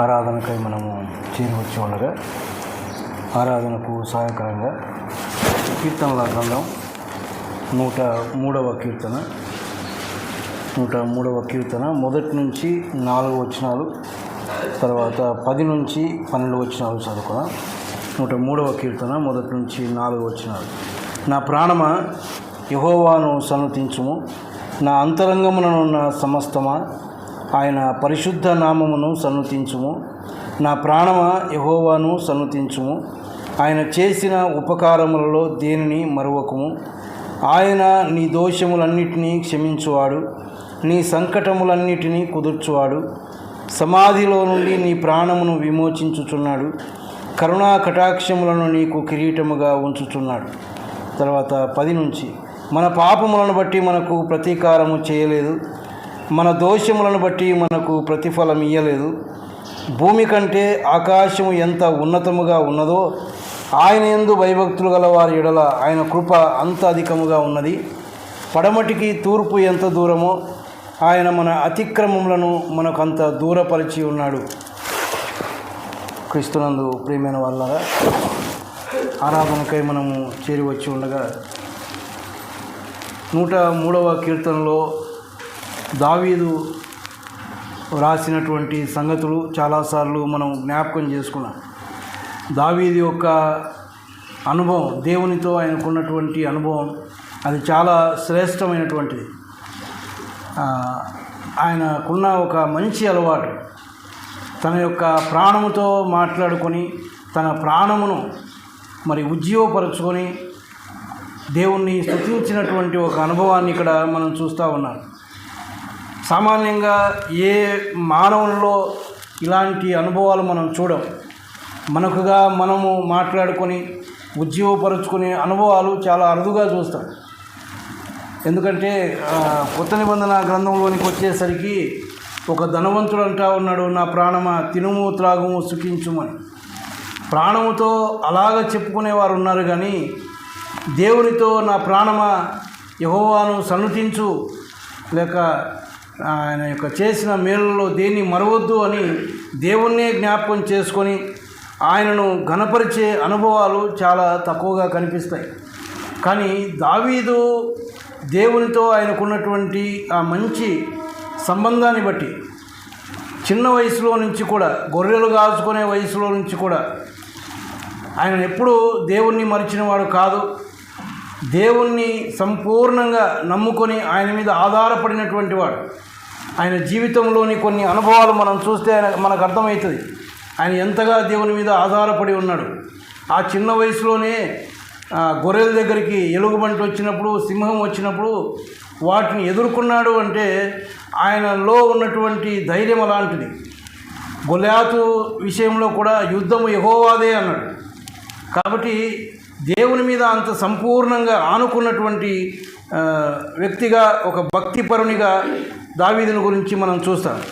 ఆరాధనకై మనము చేరువచ్చి ఉండగా ఆరాధనకు సహాయకరంగా కీర్తనల గ్రంథం నూట మూడవ కీర్తన. నూట మూడవ కీర్తన. మొదటి నుంచి నాలుగు వచనాలు తర్వాత పది నుంచి పన్నెండు వచనాలు చదువుకున్నాం. నూట మూడవ కీర్తన మొదటి నుంచి నాలుగు వచనాలు. నా ప్రాణమ యహోవాను సన్నతించుము. నా అంతరంగముననున్న సమస్తమా ఆయన పరిశుద్ధ నామమును సన్నతించుము. నా ప్రాణమ యహోవాను సన్నతించుము. ఆయన చేసిన ఉపకారములలో దేనిని మరువకుము? ఆయన నీ దోషములన్నిటినీ క్షమించువాడు నీ సంకటములన్నిటినీ కుదుర్చువాడు సమాధిలో నుండి నీ ప్రాణమును విమోచించుచున్నాడు కరుణా కటాక్షములను నీకు కిరీటముగా ఉంచుచున్నాడు. తర్వాత పది నుంచి మన పాపములను బట్టి మనకు ప్రతీకారము చేయలేదు. మన దోషములను బట్టి మనకు ప్రతిఫలం ఇయ్యలేదు. భూమి కంటే ఆకాశము ఎంత ఉన్నతముగా ఉన్నదో ఆయన ఎందు భయభక్తులు గల వారి ఎడల ఆయన కృప అంత అధికముగా ఉన్నది. పడమటికి తూర్పు ఎంత దూరమో ఆయన మన అతిక్రమములను మనకు అంత దూరపరిచి ఉన్నాడు. క్రీస్తునందు ప్రియమైన వాళ్ళరా ఆరాధనకై మనము చేరి వచ్చి ఉండగా నూట మూడవ కీర్తనలో దావీదు రాసినటువంటి సంగతులు చాలాసార్లు మనం జ్ఞాపకం చేసుకున్నాం. దావీది యొక్క అనుభవం దేవునితో ఆయనకున్నటువంటి అనుభవం అది చాలా శ్రేష్టమైనటువంటిది. ఆయనకున్న ఒక మంచి అలవాటు తన యొక్క ప్రాణముతో మాట్లాడుకొని తన ప్రాణమును మరి ఉజ్జీవపరుచుకొని దేవుణ్ణి స్థుతించినటువంటి ఒక అనుభవాన్ని ఇక్కడ మనం చూస్తూ ఉన్నాం. సామాన్యంగా ఏ మానవుల్లో ఇలాంటి అనుభవాలు మనం చూడం? మనకుగా మనము మాట్లాడుకొని ఉజ్జీవపరుచుకునే అనుభవాలు చాలా అరుదుగా చూస్తాం. ఎందుకంటే కొత్త నిబంధన గ్రంథంలోనికి వచ్చేసరికి ఒక ధనవంతుడు అంటా ఉన్నాడు నా ప్రాణమ తినుము త్రాగుము సుఖించుమని ప్రాణముతో అలాగ చెప్పుకునేవారు ఉన్నారు కానీ దేవునితో నా ప్రాణమ యహోవాను సన్నుతించు లేక ఆయన యొక్క చేసిన మేలులో దేన్ని మరవద్దు అని దేవుణ్ణే జ్ఞాపకం చేసుకొని ఆయనను ఘనపరిచే అనుభవాలు చాలా తక్కువగా కనిపిస్తాయి. కానీ దావీదు దేవునితో ఆయనకున్నటువంటి ఆ మంచి సంబంధాన్ని బట్టి చిన్న వయసులో నుంచి కూడా గొర్రెలు కాల్చుకునే వయసులో నుంచి కూడా ఆయన ఎప్పుడూ దేవుణ్ణి మరిచినవాడు కాదు. దేవుణ్ణి సంపూర్ణంగా నమ్ముకొని ఆయన మీద ఆధారపడినటువంటి వాడు. ఆయన జీవితంలోని కొన్ని అనుభవాలు మనం చూస్తే ఆయన మనకు అర్థమవుతుంది. ఆయన ఎంతగా దేవుని మీద ఆధారపడి ఉన్నాడు. ఆ చిన్న వయసులోనే గొర్రెల దగ్గరికి ఎలుగుబంటి వచ్చినప్పుడు సింహం వచ్చినప్పుడు వాటిని ఎదుర్కొన్నాడు అంటే ఆయనలో ఉన్నటువంటి ధైర్యం అలాంటిది. గొల్లాతు విషయంలో కూడా యుద్ధము యహోవాదే అన్నాడు. కాబట్టి దేవుని మీద అంత సంపూర్ణంగా ఆనుకున్నటువంటి వ్యక్తిగా ఒక భక్తిపరునిగా దావీదుని గురించి మనం చూస్తాం.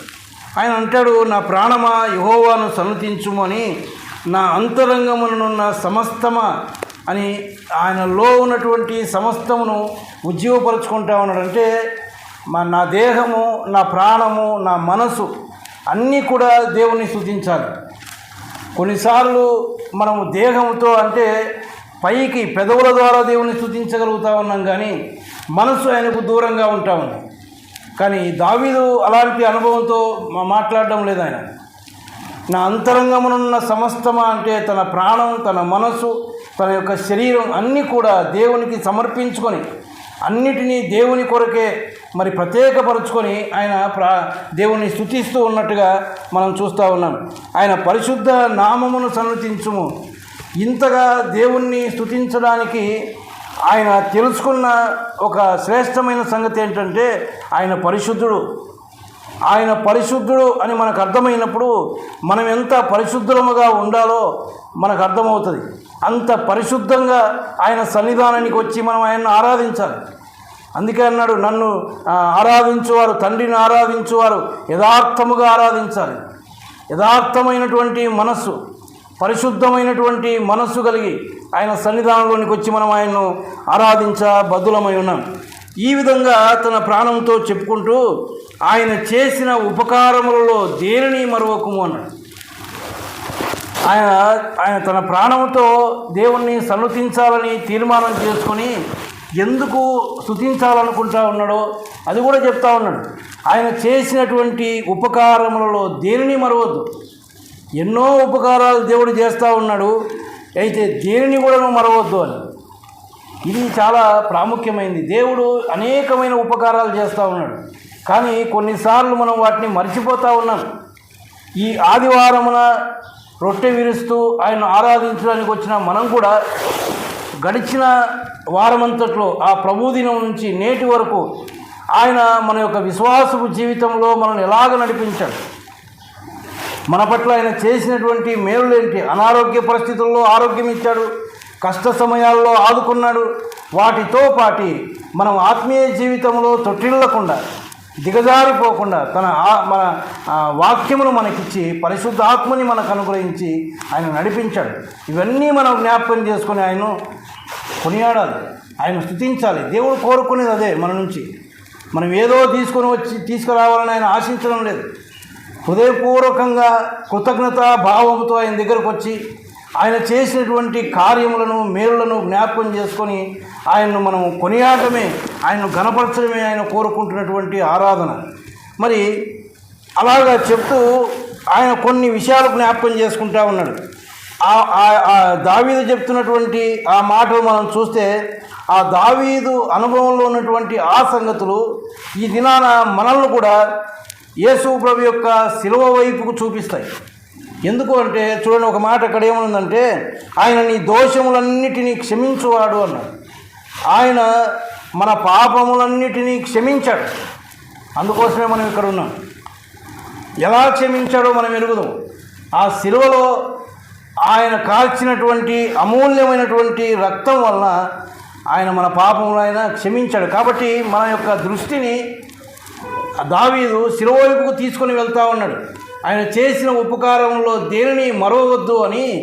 ఆయన అంటాడు నా ప్రాణమా యహోవాను సన్నతించుమని నా అంతరంగమునున్న సమస్తమా అని ఆయనలో ఉన్నటువంటి సమస్తమును ఉజ్జీవపరుచుకుంటా ఉన్నాడు. అంటే మా నా దేహము నా ప్రాణము నా మనసు అన్నీ కూడా దేవుని స్తుతించాలి కొన్నిసార్లు మనము దేహంతో అంటే పైకి పెదవుల ద్వారా దేవుని స్తుతించగలుగుతా ఉన్నాం కానీ మనసు ఆయనకు దూరంగా ఉంటా ఉంది. కానీ దావీదు అలాంటి అనుభవంతో మాట్లాడడం లేదు ఆయన. నా అంతరంగమునున్న సమస్తమా అంటే తన ప్రాణం తన మనసు తన యొక్క శరీరం అన్నీ కూడా దేవునికి సమర్పించుకొని అన్నిటినీ దేవుని కొరకే మరి ప్రత్యేకపరుచుకొని ఆయన ప్రా దేవుని స్థుతిస్తూ ఉన్నట్టుగా మనం చూస్తూ ఉన్నాం. ఆయన పరిశుద్ధ నామమును సన్నతించుము. ఇంతగా దేవుణ్ణి స్థుతించడానికి ఆయన తెలుసుకున్న ఒక శ్రేష్టమైన సంగతి ఏంటంటే ఆయన పరిశుద్ధుడు. ఆయన పరిశుద్ధుడు అని మనకు అర్థమైనప్పుడు మనం ఎంత పరిశుద్ధముగా ఉండాలో మనకు అర్థమవుతుంది. అంత పరిశుద్ధంగా ఆయన సన్నిధానానికి వచ్చి మనం ఆయన్ని ఆరాధించాలి. అందుకే అన్నాడు నన్ను ఆరాధించేవారు ఆరాధించువారు తండ్రిని ఆరాధించువారు యథార్థముగా ఆరాధించాలి. యథార్థమైనటువంటి మనస్సు పరిశుద్ధమైనటువంటి మనస్సు కలిగి ఆయన సన్నిధానంలోనికి వచ్చి మనం ఆయన్ను ఆరాధించ బదులమై ఉన్నాం. ఈ విధంగా తన ప్రాణంతో చెప్పుకుంటూ ఆయన చేసిన ఉపకారములలో దేనిని మరవకుము అన్నాడు. ఆయన ఆయన తన ప్రాణంతో దేవుణ్ణి సన్నుతించాలని తీర్మానం చేసుకొని ఎందుకు స్థుతించాలనుకుంటా ఉన్నాడో అది కూడా చెప్తా ఉన్నాడు. ఆయన చేసినటువంటి ఉపకారములలో దేనిని మరవద్దు. ఎన్నో ఉపకారాలు దేవుడు చేస్తూ ఉన్నాడు. అయితే దేనిని కూడా నువ్వు మరవద్దు అని. ఇది చాలా ప్రాముఖ్యమైనది దేవుడు అనేకమైన ఉపకారాలు చేస్తూ ఉన్నాడు. కానీ కొన్నిసార్లు మనం వాటిని మర్చిపోతూ ఉన్నాం. ఈ ఆదివారమున రొట్టె విరుస్తూ ఆయన ఆరాధించడానికి వచ్చిన మనం కూడా గడిచిన వారమంతట్లో ఆ ప్రభుదినం నుంచి నేటి వరకు ఆయన మన యొక్క విశ్వాసపు జీవితంలో మనల్ని ఎలాగ నడిపించాడు? మన పట్ల ఆయన చేసినటువంటి మేలులేంటి అనారోగ్య పరిస్థితుల్లో ఆరోగ్యం ఇచ్చాడు. కష్ట సమయాల్లో ఆదుకున్నాడు. వాటితో పాటి మనం ఆత్మీయ జీవితంలో తొట్టిల్లకుండా దిగజారిపోకుండా తన ఆ- మన వాక్యమును మనకిచ్చి పరిశుద్ధ ఆత్మని మనకు అనుగ్రహించి ఆయన నడిపించాడు. ఇవన్నీ మనం జ్ఞాపకం చేసుకొని ఆయన కొనియాడాలి. ఆయన స్థుతించాలి. దేవుడు కోరుకునేది అదే మన నుంచి. మనం ఏదో తీసుకొని వచ్చి తీసుకురావాలని ఆయన ఆశించడం లేదు. హృదయపూర్వకంగా కృతజ్ఞత భావంతో ఆయన దగ్గరకు వచ్చి ఆయన చేసినటువంటి కార్యములను మేలులను జ్ఞాపకం చేసుకొని ఆయన్ను మనం కొనియాడమే ఆయన్ను గణపరచడమే ఆయన కోరుకుంటున్నటువంటి ఆరాధన. మరి అలాగా చెప్తూ ఆయన కొన్ని విషయాలు జ్ఞాపకం చేసుకుంటా ఉన్నాడు. ఆ దావీదు చెప్తున్నటువంటి ఆ మాటలు మనం చూస్తే ఆ దావీదు అనుభవంలో ఉన్నటువంటి ఆ సంగతులు ఈ దినాన మనల్ని కూడా యేసు ప్రభు యొక్క శిలువ వైపుకు చూపిస్తాయి. ఎందుకు అంటే చూడండి ఒక మాట అక్కడ ఏముందంటే ఆయన నీ దోషములన్నిటినీ క్షమించువాడు అన్నాడు. ఆయన మన పాపములన్నిటినీ క్షమించాడు. అందుకోసమే మనం ఇక్కడ ఉన్నాం. ఎలా క్షమించాడో మనం ఎరుగుదాం ఆ శిలువలో ఆయన కాల్చినటువంటి అమూల్యమైనటువంటి రక్తం వలన ఆయన మన పాపములైనా ఆయన క్షమించాడు. కాబట్టి మన యొక్క దృష్టిని దావీదు శిలువ వైపుకు తీసుకొని వెళ్తా ఉన్నాడు. ఆయన చేసిన ఉపకారంలో దేనిని మరవద్దు అని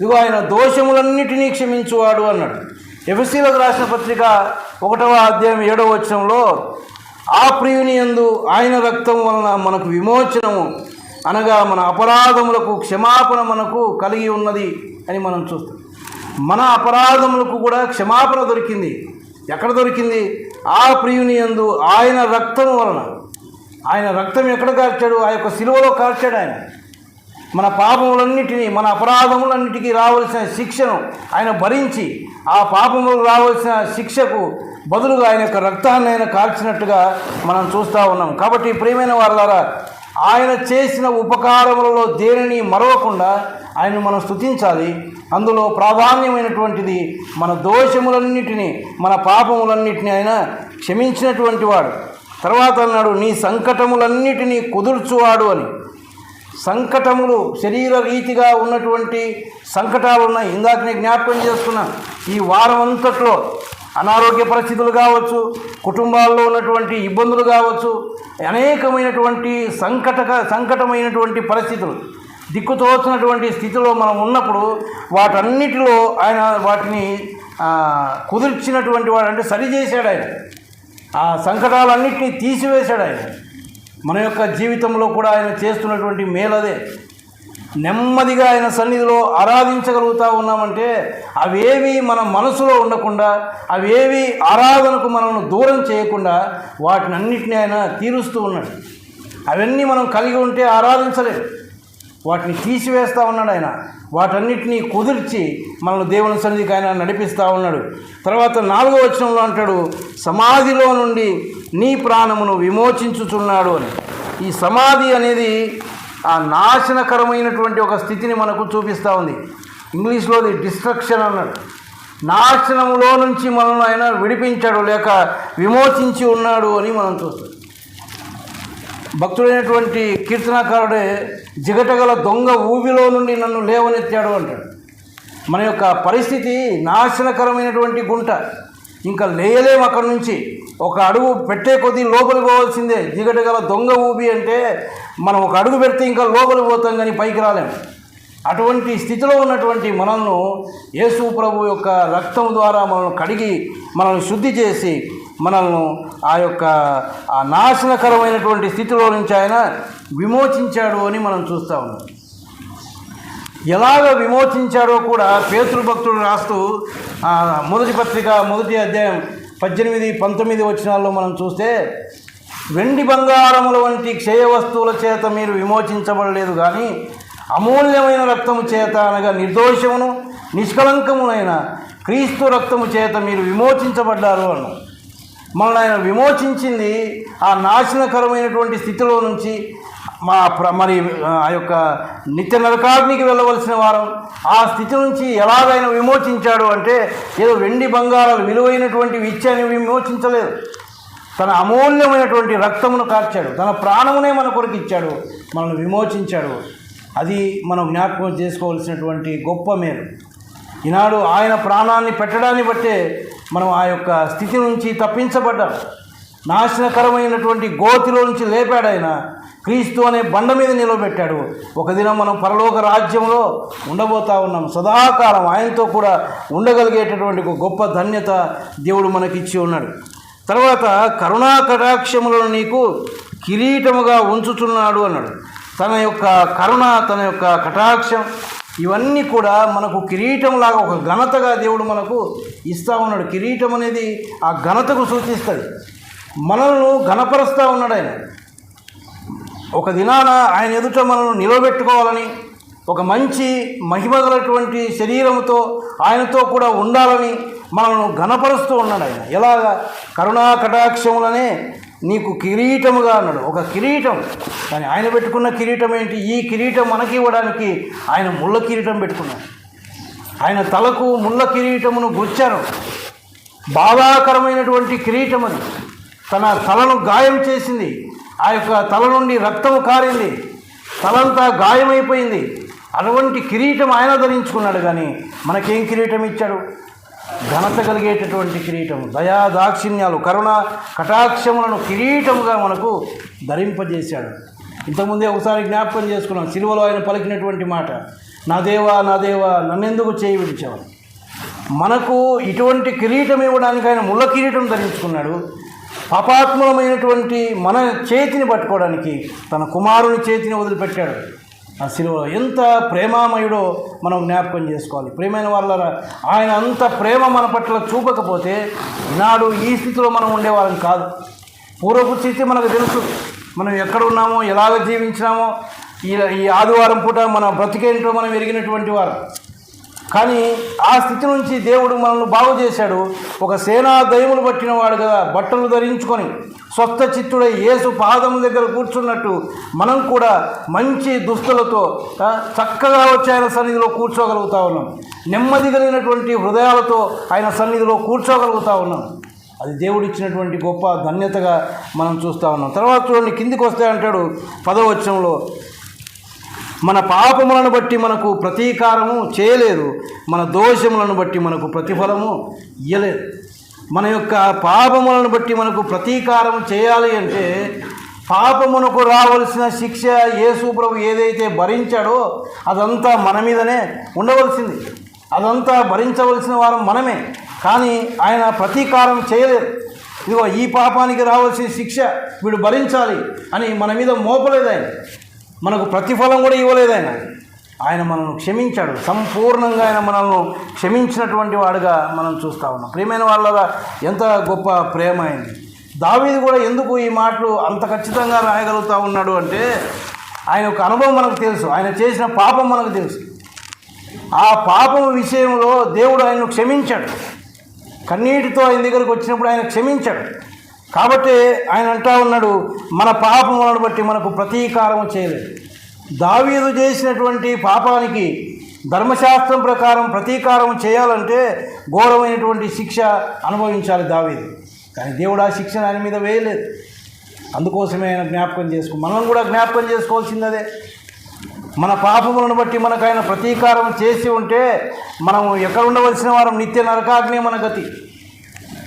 ఇదిగో ఆయన దోషములన్నిటినీ క్షమించువాడు అన్నాడు. ఎఫ్సీలకు రాసిన పత్రిక ఒకటవ అధ్యాయం ఏడవ వచనంలో ఆ ప్రియుని యందు ఆయన రక్తం వలన మనకు విమోచనము అనగా మన అపరాధములకు క్షమాపణ మనకు కలిగి ఉన్నది అని మనం చూస్తాం. మన అపరాధములకు కూడా క్షమాపణ దొరికింది. ఎక్కడ దొరికింది? ఆ ప్రియుని యందు ఆయన రక్తం వలన ఆయన రక్తం ఎక్కడ కార్చాడు? ఆ యొక్క సిలువలో కార్చాడు ఆయన. మన పాపములన్నిటినీ మన అపరాధములన్నిటికీ రావాల్సిన శిక్షను ఆయన భరించి ఆ పాపములకు రావాల్సిన శిక్షకు బదులుగా ఆయన యొక్క రక్తాన్ని ఆయన కాల్చినట్టుగా మనం చూస్తూ ఉన్నాం. కాబట్టి ప్రియమైన ద్వారా ఆయన చేసిన ఉపకారములలో దేనిని మరవకుండా ఆయన మనం స్థుతించాలి అందులో ప్రాధాన్యమైనటువంటిది మన దోషములన్నిటినీ మన పాపములన్నిటినీ ఆయన క్షమించినటువంటి వాడు. తర్వాత అన్నాడు నీ సంకటములన్నిటినీ కుదుర్చువాడు అని. సంకటములు శరీర రీతిగా ఉన్నటువంటి సంకటాలు ఉన్నాయి ఇందాక నేను జ్ఞాపకం చేస్తున్నా ఈ వారం అంతట్లో అనారోగ్య పరిస్థితులు కావచ్చు కుటుంబాల్లో ఉన్నటువంటి ఇబ్బందులు కావచ్చు అనేకమైనటువంటి సంకటక సంకటమైనటువంటి పరిస్థితులు. దిక్కుతోచినటువంటి స్థితిలో మనం ఉన్నప్పుడు వాటన్నిటిలో ఆయన వాటిని కుదిర్చినటువంటి వాడు అంటే సరిచేశాడు ఆయన. ఆ సంకటాలన్నింటినీ తీసివేశాడు ఆయన. మన యొక్క జీవితంలో కూడా ఆయన చేస్తున్నటువంటి మేలదే. నెమ్మదిగా ఆయన సన్నిధిలో ఆరాధించగలుగుతా ఉన్నామంటే అవేవి మన మనసులో ఉండకుండా అవేవి ఆరాధనకు మనల్ని దూరం చేయకుండా వాటిని అన్నిటినీ ఆయన తీరుస్తూ ఉన్నాడు. అవన్నీ మనం కలిగి ఉంటే ఆరాధించలేదు వాటిని తీసివేస్తూ ఉన్నాడు ఆయన. వాటన్నిటినీ కుదిర్చి మనల్ని దేవుని సన్నిధికి ఆయన నడిపిస్తూ ఉన్నాడు. తర్వాత నాలుగో వచనంలో అంటాడు సమాధిలో నుండి నీ ప్రాణమును విమోచించుచున్నాడు అని. ఈ సమాధి అనేది ఆ నాశనకరమైనటువంటి ఒక స్థితిని మనకు చూపిస్తూ ఉంది. ఇంగ్లీష్లో అది డిస్ట్రక్షన్ అన్నాడు. నాశనంలో నుంచి మనల్ని ఆయన విడిపించాడు లేక విమోచించి ఉన్నాడు అని మనం చూస్తాం. భక్తుడైనటువంటి కీర్తనాకారుడే జిగటగల దొంగ ఊబిలో నుండి నన్ను లేవనెత్తాడు అంటాడు. మన యొక్క పరిస్థితి నాశనకరమైనటువంటి గుంట. ఇంకా లేయలేము అక్కడి నుంచి. ఒక అడుగు పెట్టే కొద్దీ లోపలి పోవాల్సిందే. జిగటగల దొంగ ఊబి అంటే మనం ఒక అడుగు పెడితే ఇంకా లోపలి పోతాం కానీ పైకి రాలేము అటువంటి స్థితిలో ఉన్నటువంటి మనల్ని యేసు ప్రభు యొక్క రక్తం ద్వారా మనల్ని కడిగి మనల్ని శుద్ధి చేసి మనల్ని ఆ యొక్క ఆ నాశనకరమైనటువంటి స్థితిలో నుంచి ఆయన విమోచించాడు అని మనం చూస్తూ ఉన్నాం. ఎలాగ విమోచించాడో కూడా పేతృభక్తుడు రాస్తూ మొదటి పత్రిక మొదటి అధ్యాయం పద్దెనిమిది పంతొమ్మిది వచ్చినాల్లో మనం చూస్తే వెండి బంగారముల వంటి క్షయ వస్తువుల చేత మీరు విమోచించబడలేదు కానీ అమూల్యమైన రక్తము చేత అనగా నిర్దోషమును నిష్కలంకమునైన క్రీస్తు రక్తము చేత మీరు విమోచించబడ్డారు అన్న మనల్ని ఆయన విమోచించింది ఆ నాశనకరమైనటువంటి స్థితిలో నుంచి మా ప్ర మరి ఆ యొక్క నిత్య నరకాగ్నికి వెళ్ళవలసిన వారం. ఆ స్థితి నుంచి ఎలాగైనా విమోచించాడు అంటే ఏదో వెండి బంగారాలు విలువైనటువంటి ఇచ్చాని విమోచించలేదు. తన అమూల్యమైనటువంటి రక్తమును కార్చాడు. తన ప్రాణమునే మన కొరకు ఇచ్చాడు. మనల్ని విమోచించాడు. అది మనం జ్ఞాపకం చేసుకోవాల్సినటువంటి గొప్ప మేలు. ఈనాడు ఆయన ప్రాణాన్ని పెట్టడాన్ని బట్టే మనం ఆ యొక్క స్థితి నుంచి తప్పించబడ్డాం. నాశనకరమైనటువంటి గోతిలో నుంచి లేపాడు ఆయన క్రీస్తు అనే బండ మీద నిలబెట్టాడు. ఒక దినం మనం పరలోక రాజ్యంలో ఉండబోతా ఉన్నాం. సదాకాలం ఆయనతో కూడా ఉండగలిగేటటువంటి ఒక గొప్ప ధన్యత దేవుడు మనకిచ్చి ఉన్నాడు. తర్వాత కరుణా కటాక్షములను నీకు కిరీటముగా ఉంచుతున్నాడు అన్నాడు. తన యొక్క కరుణ తన యొక్క కటాక్షం ఇవన్నీ కూడా మనకు కిరీటంలాగా ఒక ఘనతగా దేవుడు మనకు ఇస్తూ ఉన్నాడు. కిరీటం అనేది ఆ ఘనతకు సూచిస్తుంది మనల్ని ఘనపరుస్తూ ఉన్నాడు ఆయన. ఒక దినాన ఆయన ఎదుట మనల్ని నిలబెట్టుకోవాలని ఒక మంచి మహిమగలటువంటి శరీరముతో ఆయనతో కూడా ఉండాలని మనల్ని ఘనపరుస్తూ ఉన్నాడు ఆయన. ఎలాగా? కరుణా కటాక్షములనే నీకు కిరీటముగా అన్నాడు. ఒక కిరీటం. కానీ ఆయన పెట్టుకున్న కిరీటం ఏంటి? ఈ కిరీటం మనకి ఇవ్వడానికి ఆయన ముళ్ళ కిరీటం పెట్టుకున్నాడు. ఆయన తలకు ముళ్ళ కిరీటమును గుచ్చారు. బాధాకరమైనటువంటి కిరీటం అది. తన తలను గాయం చేసింది. ఆ యొక్క తల నుండి రక్తము కారింది. తలంతా గాయమైపోయింది. అటువంటి కిరీటం ఆయన ధరించుకున్నాడు. కానీ మనకేం కిరీటం ఇచ్చాడు? ఘనత కలిగేటటువంటి కిరీటం దయా దాక్షిణ్యాలు కరుణ కటాక్షములను కిరీటముగా మనకు ధరింపజేశాడు. ఇంతకుముందే ఒకసారి జ్ఞాపకం చేసుకున్నాం సిలువలో ఆయన పలికినటువంటి మాట నా దేవా నా దేవా నన్నెందుకు చేయి విడిచావు? మనకు ఇటువంటి కిరీటం ఇవ్వడానికి ఆయన ముళ్ళ కిరీటం ధరించుకున్నాడు. పాపాత్మలమైనటువంటి మన చేతిని పట్టుకోవడానికి తన కుమారుని చేతిని వదిలిపెట్టాడు. ఆ శిలువ ఎంత ప్రేమామయుడో మనం జ్ఞాపకం చేసుకోవాలి. ప్రేమైన వాళ్ళరా ఆయన అంత ప్రేమ మన పట్ల చూపకపోతే ఈనాడు ఈ స్థితిలో మనం ఉండేవాళ్ళం కాదు. పూర్వపు స్థితి మనకు తెలుసు. మనం ఎక్కడ ఉన్నామో ఎలాగ జీవించినామో ఈ ఈ ఆదివారం పూట మన బ్రతికేంటో మనం ఎరిగినటువంటి వారు. కానీ ఆ స్థితి నుంచి దేవుడు మనల్ని బాగు చేశాడు. ఒక సేనా దయములు పట్టిన వాడు కదా బట్టలు ధరించుకొని స్వస్థ చిత్తుడై యేసు పాదం దగ్గర కూర్చున్నట్టు మనం కూడా మంచి దుస్తులతో చక్కగా వచ్చి ఆయన సన్నిధిలో కూర్చోగలుగుతా ఉన్నాం. నెమ్మది కలిగినటువంటి హృదయాలతో ఆయన సన్నిధిలో కూర్చోగలుగుతా ఉన్నాం. అది దేవుడిచ్చినటువంటి గొప్ప ధన్యతగా మనం చూస్తూ ఉన్నాం. తర్వాత చూడండి కిందికి వస్తే అంటాడు పదవచనంలో మన పాపములను బట్టి మనకు ప్రతీకారము చేయలేదు. మన దోషములను బట్టి మనకు ప్రతిఫలము ఇయ్యలేదు. మన యొక్క పాపములను బట్టి మనకు ప్రతీకారం చేయాలి అంటే పాపమునకు రావలసిన శిక్ష యేసు ప్రభు ఏదైతే భరించాడో అదంతా మన మీదనే ఉండవలసింది. అదంతా భరించవలసిన వారం మనమే. కానీ ఆయన ప్రతీకారం చేయలేదు. ఇదిగో ఈ పాపానికి రావాల్సిన శిక్ష వీడు భరించాలి అని మన మీద మోపలేదు ఆయన. మనకు ప్రతిఫలం కూడా ఇవ్వలేదు ఆయన. ఆయన మనల్ని క్షమించాడు. సంపూర్ణంగా ఆయన మనల్ని క్షమించినటువంటి వాడుగా మనం చూస్తూ ఉన్నాం. ప్రియమైన వాళ్ళగా ఎంత గొప్ప ప్రేమ అయింది దావీది కూడా ఎందుకు ఈ మాటలు అంత ఖచ్చితంగా రాయగలుగుతూ ఉన్నాడు అంటే ఆయన యొక్క అనుభవం మనకు తెలుసు. ఆయన చేసిన పాపం మనకు తెలుసు. ఆ పాపం విషయంలో దేవుడు ఆయనను క్షమించాడు. కన్నీటితో ఆయన దగ్గరకు వచ్చినప్పుడు ఆయన క్షమించాడు. కాబట్టి ఆయన అంటా ఉన్నాడు మన పాపములను బట్టి మనకు ప్రతీకారం చేయలేదు. దావీదు చేసినటువంటి పాపానికి ధర్మశాస్త్రం ప్రకారం ప్రతీకారం చేయాలంటే ఘోరమైనటువంటి శిక్ష అనుభవించాలి దావీదు. కానీ దేవుడు ఆ శిక్షను ఆయన మీద వేయలేదు. అందుకోసమే ఆయన జ్ఞాపకం చేసుకో మనం కూడా జ్ఞాపకం చేసుకోవాల్సింది అదే మన పాపములను బట్టి మనకు ఆయన ప్రతీకారం చేసి ఉంటే మనం ఎక్కడ ఉండవలసిన వారం నిత్య నరకాగ్నే మన గతి.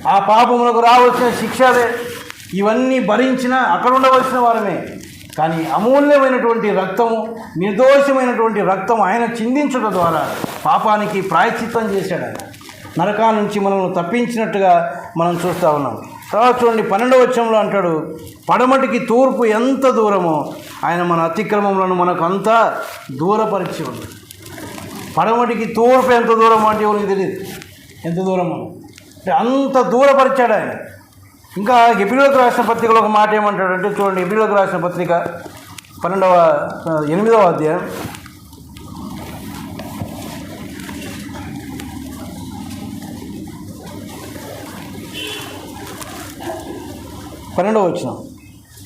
ఆ పాపములకు రావాల్సిన శిక్షలే. ఇవన్నీ భరించిన అక్కడ ఉండవలసిన వారమే. కానీ అమూల్యమైనటువంటి రక్తము నిర్దోషమైనటువంటి రక్తం ఆయన చిందించడం ద్వారా పాపానికి ప్రాయశ్చిత్తం చేశాడు ఆయన. నరకా నుంచి మనల్ని తప్పించినట్టుగా మనం చూస్తూ ఉన్నాం. తర్వాత చూడండి పన్నెండవ వచ్చంలో అంటాడు పడమటికి తూర్పు ఎంత దూరమో ఆయన మన అతిక్రమములను మనకు అంతా దూరపరిచి ఉంది. పడమటికి తూర్పు ఎంత దూరం అంటే ఎవరికి తెలియదు? ఎంత దూరమో? అంత దూరపరిచాడు ఆయన. ఇంకా ఎపిలోకి రాసిన పత్రికలో ఒక మాట ఏమంటాడంటే చూడండి ఎపిలోకి రాసిన పత్రిక పన్నెండవ ఎనిమిదవ అధ్యాయం. పన్నెండవ వచ్చిన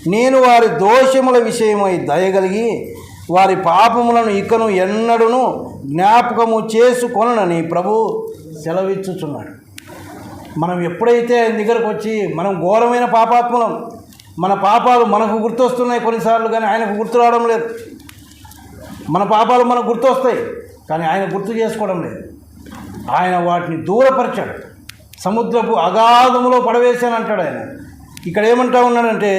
నేను వారి దోషముల విషయమై దయగలిగి వారి పాపములను ఇకను ఎన్నడను జ్ఞాపకము చేసుకొనని ప్రభు సెలవిచ్చుచున్నాడు. మనం ఎప్పుడైతే ఆయన దగ్గరకు వచ్చి మనం ఘోరమైన పాపాత్మలం మన పాపాలు మనకు గుర్తొస్తున్నాయి కొన్నిసార్లు కానీ ఆయనకు గుర్తు రావడం లేదు. మన పాపాలు మనకు గుర్తొస్తాయి కానీ ఆయన గుర్తు చేసుకోవడం లేదు. ఆయన వాటిని దూరపరిచాడు. సముద్రపు అగాధములో పడవేశాను అంటాడు ఆయన. ఇక్కడ ఏమంటా ఉన్నాడంటే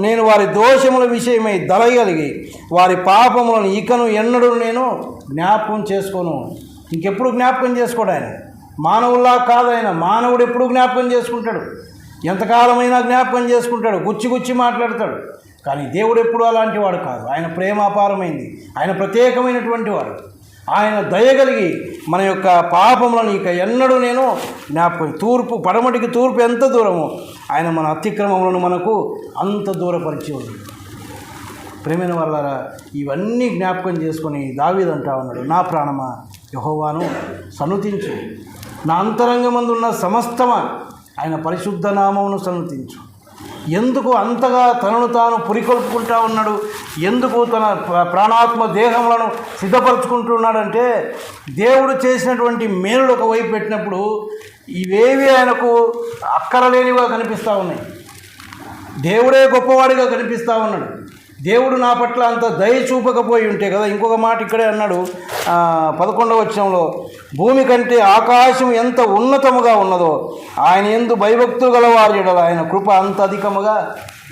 నేను వారి దోషముల విషయమై దలయగలిగి వారి పాపములను ఇకను ఎన్నడూ నేను జ్ఞాపకం చేసుకోను. ఇంకెప్పుడు జ్ఞాపకం చేసుకోడు ఆయన? మానవుల్లా కాదు ఆయన మానవుడు ఎప్పుడు జ్ఞాపకం చేసుకుంటాడు. ఎంతకాలమైనా జ్ఞాపకం చేసుకుంటాడు. గుచ్చి గుచ్చి మాట్లాడతాడు. కానీ దేవుడు ఎప్పుడు అలాంటి వాడు కాదు. ఆయన ప్రేమ అపారమైంది ఆయన ప్రత్యేకమైనటువంటి వాడు. ఆయన దయగలిగి మన యొక్క పాపములను ఇక ఎన్నడూ నేను జ్ఞాపకం తూర్పు పడమటికి తూర్పు ఎంత దూరమో ఆయన మన అతిక్రమములను మనకు అంత దూరపరిచి ఉంది. ప్రేమైన వాళ్ళారా ఇవన్నీ జ్ఞాపకం చేసుకొని దావీదంటా ఉన్నాడు నా ప్రాణమా? యహోవాను సనుతించు. నా అంతరంగమందు ఉన్న సమస్తమా ఆయన పరిశుద్ధ నామమును సన్నతించు ఎందుకు అంతగా తనను తాను పురికొల్పుకుంటా ఉన్నాడు? ఎందుకు తన ప్రాణాత్మ దేహములను సిద్ధపరచుకుంటున్నాడంటే దేవుడు చేసినటువంటి మేలుడు ఒక వైపు పెట్టినప్పుడు ఇవేవి ఆయనకు అక్కరలేనివిగా కనిపిస్తూ ఉన్నాయి. దేవుడే గొప్పవాడిగా కనిపిస్తూ ఉన్నాడు. దేవుడు నా పట్ల అంత దయ చూపకపోయి ఉంటే కదా ఇంకొక మాట ఇక్కడే అన్నాడు. పదకొండవ వచ్చంలో భూమి కంటే ఆకాశం ఎంత ఉన్నతముగా ఉన్నదో ఆయన ఎందు భయభక్తులు గలవారు ఎడల ఆయన కృప అంత అధికముగా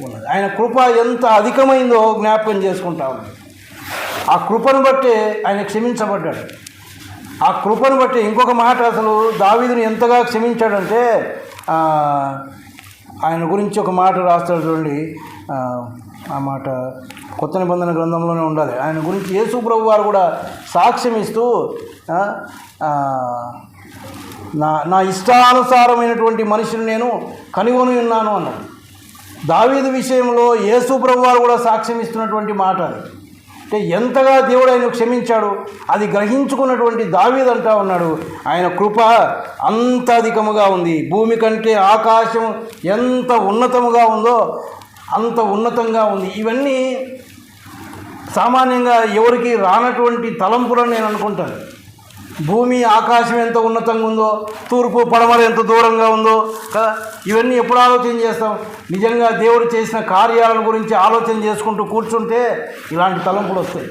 ఉన్నది. ఆయన కృప ఎంత అధికమైందో జ్ఞాపకం చేసుకుంటా ఉన్నాడు. ఆ కృపను బట్టే ఆయన క్షమించబడ్డాడు. ఆ కృపను బట్టి ఇంకొక మాట అసలు దావీదుని ఎంతగా క్షమించాడంటే ఆయన గురించి ఒక మాట రాస్తాడు చూడండి. ఆ, మాట కొత్త నిబంధన గ్రంథంలోనే ఉండాలి. ఆయన గురించి యేసు ప్రభు వారు కూడా సాక్ష్యం ఇస్తూ నా నా ఇష్టానుసారమైనటువంటి మనిషిని నేను కనుగొని ఉన్నాను అన్నాడు. దావీదు విషయంలో యేసు ప్రభు వారు కూడా సాక్ష్యం ఇస్తున్నటువంటి మాట అది. అంటే ఎంతగా దేవుడు ఆయన క్షమించాడు అది గ్రహించుకున్నటువంటి దావీదు అంటా ఉన్నాడు ఆయన కృప అంత అధికముగా ఉంది. భూమి కంటే ఆకాశం ఎంత ఉన్నతముగా ఉందో అంత ఉన్నతంగా ఉంది. ఇవన్నీ సామాన్యంగా ఎవరికి రానటువంటి తలంపులని నేను అనుకుంటాను. భూమి ఆకాశం ఎంత ఉన్నతంగా ఉందో తూర్పు పడమర ఎంత దూరంగా ఉందో కదా ఇవన్నీ ఎప్పుడు ఆలోచన చేస్తాం? నిజంగా దేవుడు చేసిన కార్యాలను గురించి ఆలోచన చేసుకుంటూ కూర్చుంటే ఇలాంటి తలంపులు వస్తాయి.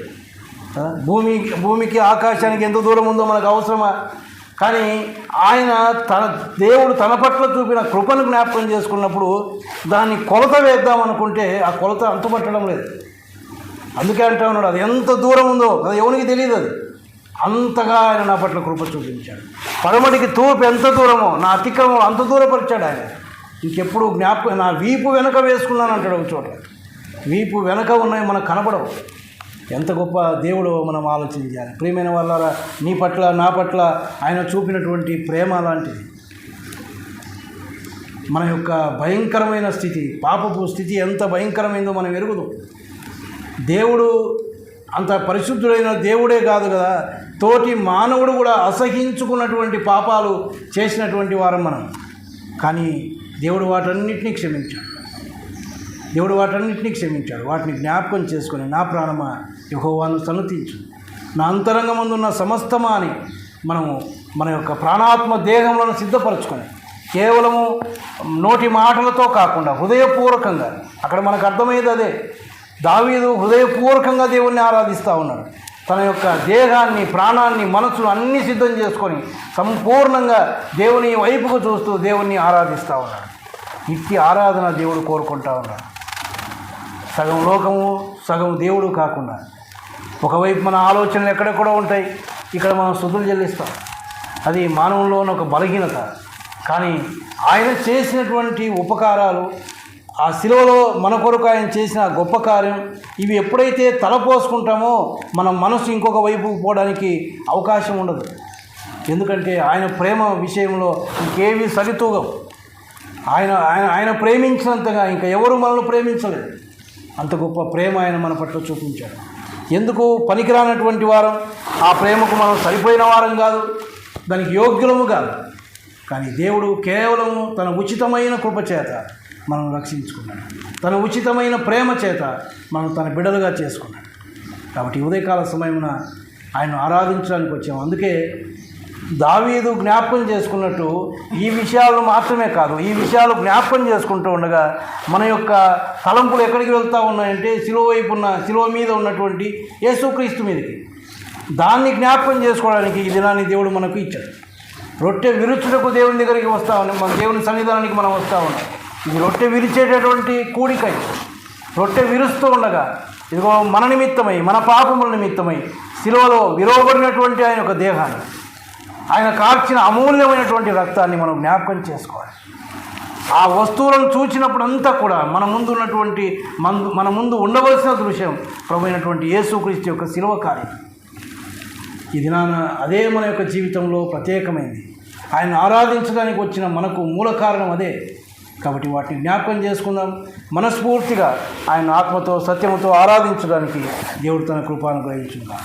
భూమి భూమికి ఆకాశానికి ఎంత దూరం ఉందో మనకు అవసరమా? కానీ ఆయన తన దేవుడు తన పట్ల చూపిన కృపను జ్ఞాపకం చేసుకున్నప్పుడు దాన్ని కొలత వేద్దాం అనుకుంటే ఆ కొలత అంతుపట్టడం లేదు. అందుకే అంటా ఉన్నాడు అది ఎంత దూరం ఉందో అది ఎవరికి తెలియదు అది. అంతగా ఆయన నా పట్ల కృప చూపించాడు. పరమడికి తూర్పు ఎంత దూరమో నా అతిక్రమం అంత దూరపరిచాడు ఆయన. ఇంకెప్పుడు జ్ఞాపకం నా వీపు వెనక వేసుకున్నాను అంటాడు ఒక చోట. వీపు వెనక ఉన్నాయి మనకు కనపడవు. ఎంత గొప్ప దేవుడు మనం ఆలోచించాలి. ప్రియమైన వాళ్ళ నీ పట్ల నా పట్ల ఆయన చూపినటువంటి ప్రేమ లాంటిది. మన యొక్క భయంకరమైన స్థితి పాపపు స్థితి ఎంత భయంకరమైందో మనం ఎరుగుదు. దేవుడు అంత పరిశుద్ధుడైన దేవుడే కాదు కదా తోటి మానవుడు కూడా అసహించుకున్నటువంటి పాపాలు చేసినటువంటి వారం మనం. కానీ దేవుడు వాటన్నిటినీ క్షమించాడు. దేవుడు వాటన్నిటినీ క్షమించాడు. వాటిని జ్ఞాపకం చేసుకొని నా ప్రాణమా యహోవాను సన్నతించు నా అంతరంగమందున్న సమస్తమా అని మనము మన యొక్క ప్రాణాత్మ దేహములను సిద్ధపరచుకొని కేవలము నోటి మాటలతో కాకుండా హృదయపూర్వకంగా అక్కడ మనకు అర్థమయ్యేది అదే దావీదు హృదయపూర్వకంగా దేవుణ్ణి ఆరాధిస్తూ ఉన్నాడు. తన యొక్క దేహాన్ని ప్రాణాన్ని మనసును అన్నీ సిద్ధం చేసుకొని సంపూర్ణంగా దేవుని వైపుకు చూస్తూ దేవుణ్ణి ఆరాధిస్తూ ఉన్నాడు. నిత్య ఆరాధన దేవుడు కోరుకుంటా ఉన్నాడు. సగం లోకము సగం దేవుడు కాకుండా ఒకవైపు మన ఆలోచనలు ఎక్కడెక్కడో ఉంటాయి. ఇక్కడ మనం శుద్ధులు చెల్లిస్తాం. అది మానవుల్లో ఉన్న ఒక బలహీనత. కానీ ఆయన చేసినటువంటి ఉపకారాలు ఆ శిలువలో మన కొరకు ఆయన చేసిన గొప్ప కార్యం ఇవి ఎప్పుడైతే తలపోసుకుంటామో మన మనసు ఇంకొక వైపు పోవడానికి అవకాశం ఉండదు. ఎందుకంటే ఆయన ప్రేమ విషయంలో ఇంకేవి సరితూగం. ఆయన ఆయన ఆయన ప్రేమించినంతగా ఇంకా ఎవరు మనల్ని ప్రేమించలేదు. అంత గొప్ప ప్రేమ ఆయన మన పట్ల చూపించాడు. ఎందుకు పనికిరానటువంటి వారం? ఆ ప్రేమకు మనం సరిపోయిన వారం కాదు. దానికి యోగ్యులము కాదు. కానీ దేవుడు కేవలం తన ఉచితమైన కృప చేత మనం రక్షించుకున్నాడు. తన ఉచితమైన ప్రేమ చేత మనం తన బిడలుగా చేసుకున్నాడు. కాబట్టి ఉదయకాల సమయమున ఆయన ఆరాధించడానికి వచ్చాము. అందుకే దావీదు జ్ఞాపకం చేసుకున్నట్టు ఈ విషయాలు మాత్రమే కాదు ఈ విషయాలు జ్ఞాపకం చేసుకుంటూ ఉండగా మన యొక్క తలంపులు ఎక్కడికి వెళ్తూ ఉన్నాయంటే శిలువ వైపు ఉన్న శిలువ మీద ఉన్నటువంటి యేసుక్రీస్తు మీదకి. దాన్ని జ్ఞాపకం చేసుకోవడానికి ఈ దినాన్ని దేవుడు మనకు ఇచ్చాడు. రొట్టె విరుచుటకు దేవుని దగ్గరికి వస్తా ఉన్నాం మన దేవుని సన్నిధానానికి మనం వస్తూ ఉన్నాం. ఇది రొట్టె విరిచేటటువంటి కూడిక రొట్టె విరుస్తూ ఉండగా ఇదిగో మన నిమిత్తమై మన పాపముల నిమిత్తమై శిలువలో విలువబడినటువంటి ఆయన యొక్క దేహాన్ని ఆయన కార్చిన అమూల్యమైనటువంటి రక్తాన్ని మనం జ్ఞాపకం చేసుకోవాలి. ఆ వస్తువులను చూచినప్పుడంతా కూడా మన ముందు ఉన్నటువంటి మందు మన ముందు ఉండవలసిన దృశ్యం ప్రభు యేసుక్రీస్తు యొక్క శిలువ కార్యం. ఈ దినాన అదే మన యొక్క జీవితంలో ప్రత్యేకమైంది. ఆయన ఆరాధించడానికి వచ్చిన మనకు మూల కారణం అదే. కాబట్టి వాటిని జ్ఞాపకం చేసుకుందాం. మనస్ఫూర్తిగా ఆయన ఆత్మతో సత్యముతో ఆరాధించడానికి దేవుడు తన కృపాను గ్రహించుకుందాం